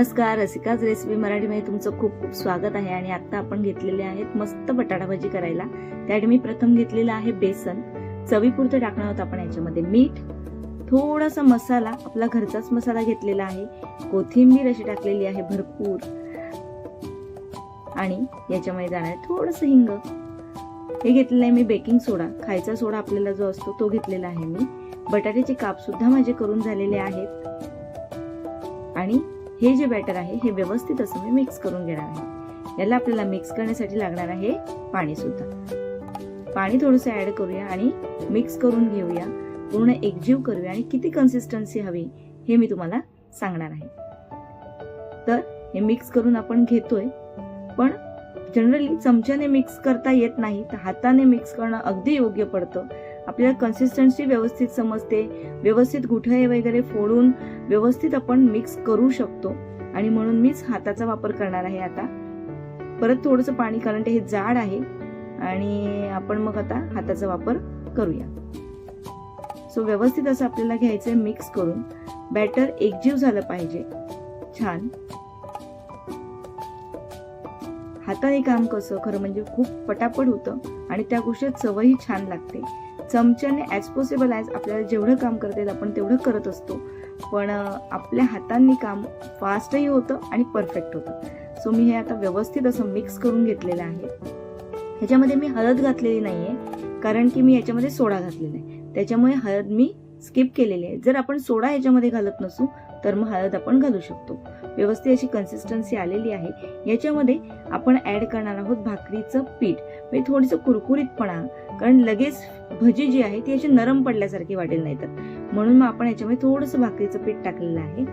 नमस्कार रसिकाच रेसिपी मराठीमध्ये तुमचं खूप खूप स्वागत आहे आणि आत्ता आपण घेतलेले आहेत मस्त बटाटा भाजी करायला. त्यासाठी मी प्रथम घेतलेलं आहे बेसन. चवीपुरतं टाकणार आहोत आपण याच्यामध्ये मीठ. थोडासा मसाला आपला घरचाच मसाला घेतलेला आहे. कोथिंबीर अशी टाकलेली आहे भरपूर. आणि याच्यामध्ये जाणार आहे थोडंसं हिंग. हे घेतलेलं आहे मी बेकिंग सोडा. खायचा सोडा आपल्याला जो असतो तो घेतलेला आहे मी. बटाट्याचे काप सुद्धा माझे करून झालेले आहेत. आणि हे जे बॅटर आहे हे व्यवस्थित असं मी मिक्स करून घेणार आहे. याला आपल्याला मिक्स करण्यासाठी लागणार आहे पाणी सुद्धा. पाणी थोडंसं ऍड करूया आणि मिक्स करून घेऊया. पूर्ण एकजीव करूया आणि किती कन्सिस्टन्सी हवी हे मी तुम्हाला सांगणार आहे. तर हे मिक्स करून आपण घेतोय पण जनरली चमच्याने मिक्स करता येत नाही तर हाताने मिक्स करणं अगदी योग्य पडतं. आपल्याला कन्सिस्टन्सी व्यवस्थित समजते. व्यवस्थित गुठळे वगैरे फोडून व्यवस्थित आपण मिक्स करू शकतो. आणि म्हणून मीच हाताचा वापर करणार आहे आता. परत थोडंसं पाणी कारण ते हे जाड आहे. आणि आपण मग आता हाताचा वापर करूया. सो व्यवस्थित असं आपल्याला घ्यायचंय मिक्स करून. बॅटर एकजीव झालं पाहिजे. छान. हाताने काम कसं? खरं म्हणजे खूप पटापट होतं. आणि त्या गोष्टीत चवही छान लागते. चमच्याने ॲज पॉसिबल ॲज आपल्याला जेवढं काम करता येईल आपण तेवढं करत असतो. पण आपल्या हातांनी काम फास्टही होतं आणि परफेक्ट होतं. सो मी हे आता व्यवस्थित असं मिक्स करून घेतलेलं आहे. ह्याच्यामध्ये मी हळद घातलेली नाही आहे कारण की मी याच्यामध्ये सोडा घातलेला आहे. त्याच्यामुळे हळद मी स्किप केलेली आहे. जर आपण सोडा ह्याच्यामध्ये घालत नसू तर मग हळद आपण घालू शकतो. व्यवस्थित अशी कन्सिस्टन्सी आलेली आहे. याच्यामध्ये आपण ॲड करणार आहोत भाकरीचं पीठ. म्हणजे थोडंसं कुरकुरीतपणा. कारण लगेच भजी जी आहे ती अशी नरम पडल्यासारखी वाटेल नाही तर म्हणून मग आपण याच्यामध्ये थोडंसं भाकरीचं पीठ टाकलेलं आहे.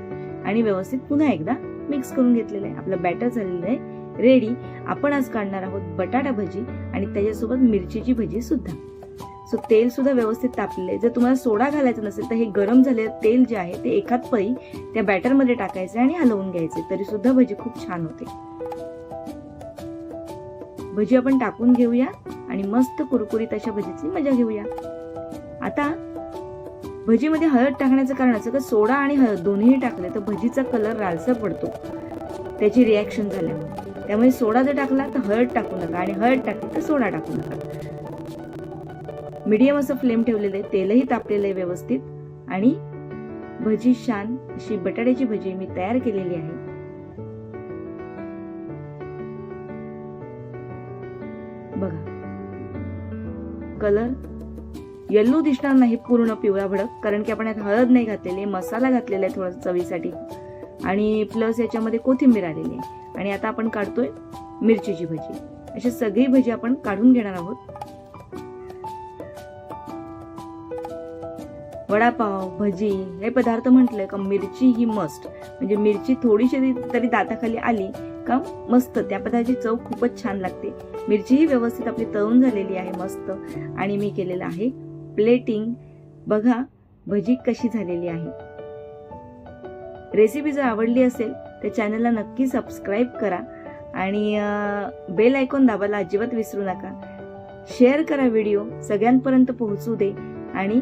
आणि व्यवस्थित पुन्हा एकदा मिक्स करून घेतलेलं आहे. आपलं बॅटर झालेलं आहे. रेडी आपण आज काढणार आहोत बटाटा भजी आणि त्याच्यासोबत मिरचीची भजी सुद्धा. सो तेल सुद्धा व्यवस्थित तापलेलं आहे. जर तुम्हाला सोडा घालायचा नसेल तर हे गरम झालेलं तेल जे आहे ते एकाच पळी त्या बॅटरमध्ये टाकायचे आणि हलवून घ्यायचे. तरी सुद्धा भजी खूप छान होते. भजी आपण टाकून घेऊया आणि मस्त कुरकुरीत अशा भजीची मजा घेऊया. आता भजीमध्ये हळद टाकण्याचं कारण असं का सोडा आणि हळद दोन्ही टाकले तर भजीचा कलर लालसर पडतो. त्याची रिॲक्शन झाल्यामुळे. त्यामुळे सोडा जर टाकला तर हळद टाकू नका. आणि हळद टाकली तर सोडा टाकू नका. मीडियम असं फ्लेम ठेवलेलं आहे तेलही तापलेलं आहे व्यवस्थित. आणि भजी छान अशी बटाट्याची भजी मी तयार केलेली आहे. बघा. कलर येल्लो दिसणार नाही पूर्ण पिवळा भडक कारण की आपण यात हळद नाही घातलेली मसाला घातलेला आहे थोडा चवीसाठी. आणि प्लस याच्यामध्ये कोथिंबीर आलेली आहे. आणि आता आपण काढतोय मिरचीची भजी. अशी सगळी भजी आपण काढून घेणार आहोत. वडापाव भजी हे पदार्थ म्हटले का मिरची ही मस्ट म्हणजे मिरची थोडीशी तरी दाताखाली आली का मस्त. त्या पदार्थाची चव खूपच छान लागते. मिरची ही व्यवस्थित आपली तळून झालेली आहे मस्त. आणि मी केलेलं आहे प्लेटिंग बघा भजी कशी झालेली आहे. रेसिपी जर आवडली असेल तर चॅनलला नक्की सबस्क्राईब करा. आणि बेल आयकॉन दाबायला अजिबात विसरू नका. शेअर करा व्हिडिओ सगळ्यांपर्यंत पोहोचू दे. आणि